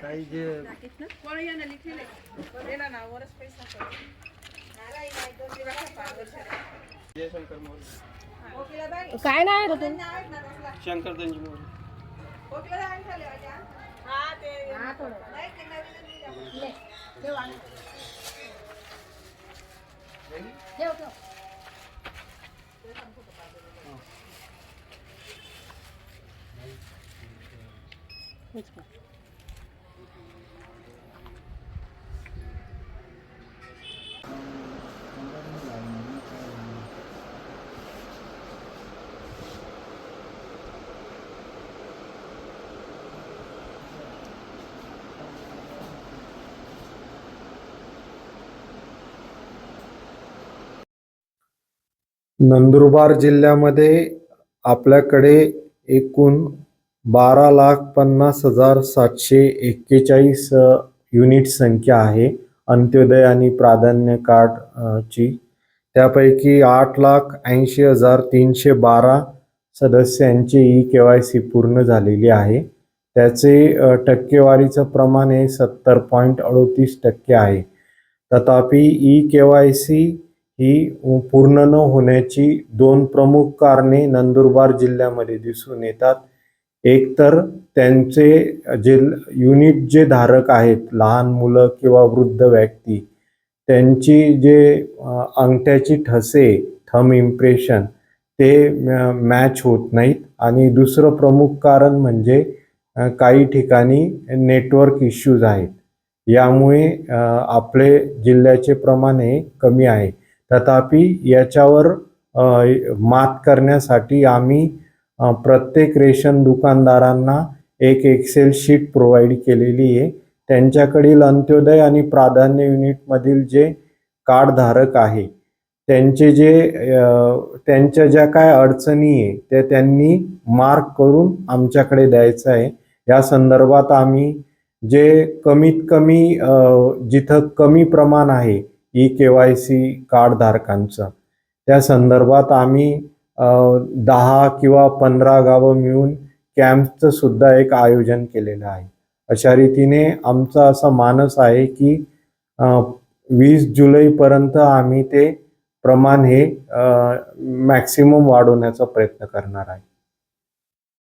काही जे जयशंकर मोरे काय नाही शंकर दंजी मोरे. नंदुरबार जिल्ह्यामध्ये आपल्याकडे एकूण बारा लाख पन्नास हजार सातशे एक्केचाळीस युनिट संख्या आहे. अंत्योदय आणि प्राधान्य कार्ड ची. त्यापैकी आठ लाख ऐंशी हजार तीनशे बारा सदस्यांची ई के वाय सी पूर्ण झालेली आहे. त्याचे टक्केवारीचं प्रमाण हे सत्तर पॉईंट अडोतीस टक्के आहे. तथापि ई के वाय सी ही पूर्ण न होण्याची दोन प्रमुख कारणे नंदुरबार जिल्ह्यामध्ये दिसून येतात. एक तर त्यांचे जे युनिट जे धारक आहेत लहान मुलं किंवा वृद्ध व्यक्ती त्यांची जे अंगठ्याची ठसे थम इम्प्रेशन ते मॅच होत नाहीत. आणि दुसरं प्रमुख कारण म्हणजे काही ठिकाणी नेटवर्क इश्यूज आहेत. यामुळे आपले जिल्ह्याचे प्रमाण हे कमी आहे. तथापि याच्यावर मात करण्यासाठी आम्ही प्रत्येक रेशन दुकानदारांना एक एक्सेल शीट प्रोव्हाइड केलेली आहे. त्यांच्याकडील अंत्योदय आणि प्राधान्य युनिटमधील जे कार्डधारक आहे त्यांचे जे त्यांच्या ज्या काय अडचणी आहे त्या त्यांनी मार्क करून आमच्याकडे द्यायचं आहे. या संदर्भात आम्ही जे कमीत कमी जिथं कमी प्रमाण आहे ई के वाय सी कार्डधारकांचं त्या संदर्भात आम्ही दहा किंवा पंधरा गावं मिळून कॅम्पचं सुद्धा एक आयोजन केलेलं आहे. अशा रीतीने आमचा असा मानस आहे की वीस जुलैपर्यंत आम्ही ते प्रमाण हे मॅक्सिमम वाढवण्याचा प्रयत्न करणार आहे.